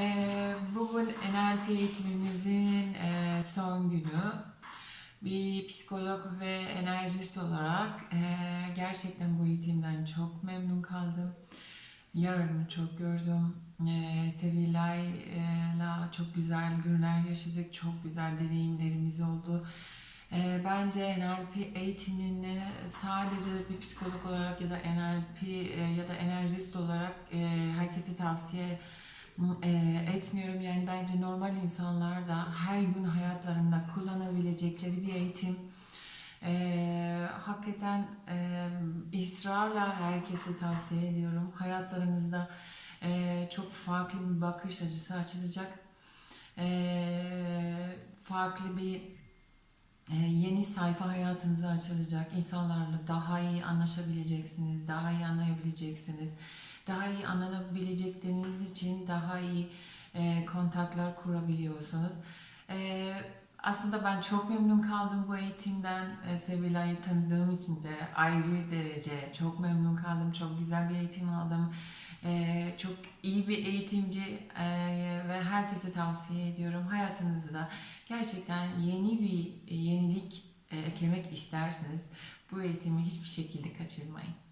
Ee, bugün NLP eğitimimizin e, son günü. Bir psikolog ve enerjist olarak e, gerçekten bu eğitimden çok memnun kaldım. Yarını çok gördüm. E, Sevilay'la çok güzel günler yaşadık. Çok güzel deneyimlerimiz oldu. Bence NLP eğitimini sadece bir psikolog olarak ya da NLP ya da enerjist olarak herkese tavsiye e, etmiyorum. Yani bence normal insanlar da her gün hayatlarında kullanabilecekleri bir eğitim. E, hakikaten e, ısrarla herkese tavsiye ediyorum. Hayatlarınızda e, çok farklı bir bakış açısı açılacak. E, farklı bir e, yeni sayfa hayatınıza açılacak. İnsanlarla daha iyi anlaşabileceksiniz, daha iyi anlayabileceksiniz. Daha iyi anlanabilecekleriniz için daha iyi e, kontaklar kurabiliyorsunuz. E, aslında ben çok memnun kaldım bu eğitimden. E, Sevilay'ı tanıdığım için de ayrı derece çok memnun kaldım. Çok güzel bir eğitim aldım. E, çok iyi bir eğitimci e, ve herkese tavsiye ediyorum. Hayatınızda gerçekten yeni bir yenilik e, eklemek isterseniz bu eğitimi hiçbir şekilde kaçırmayın.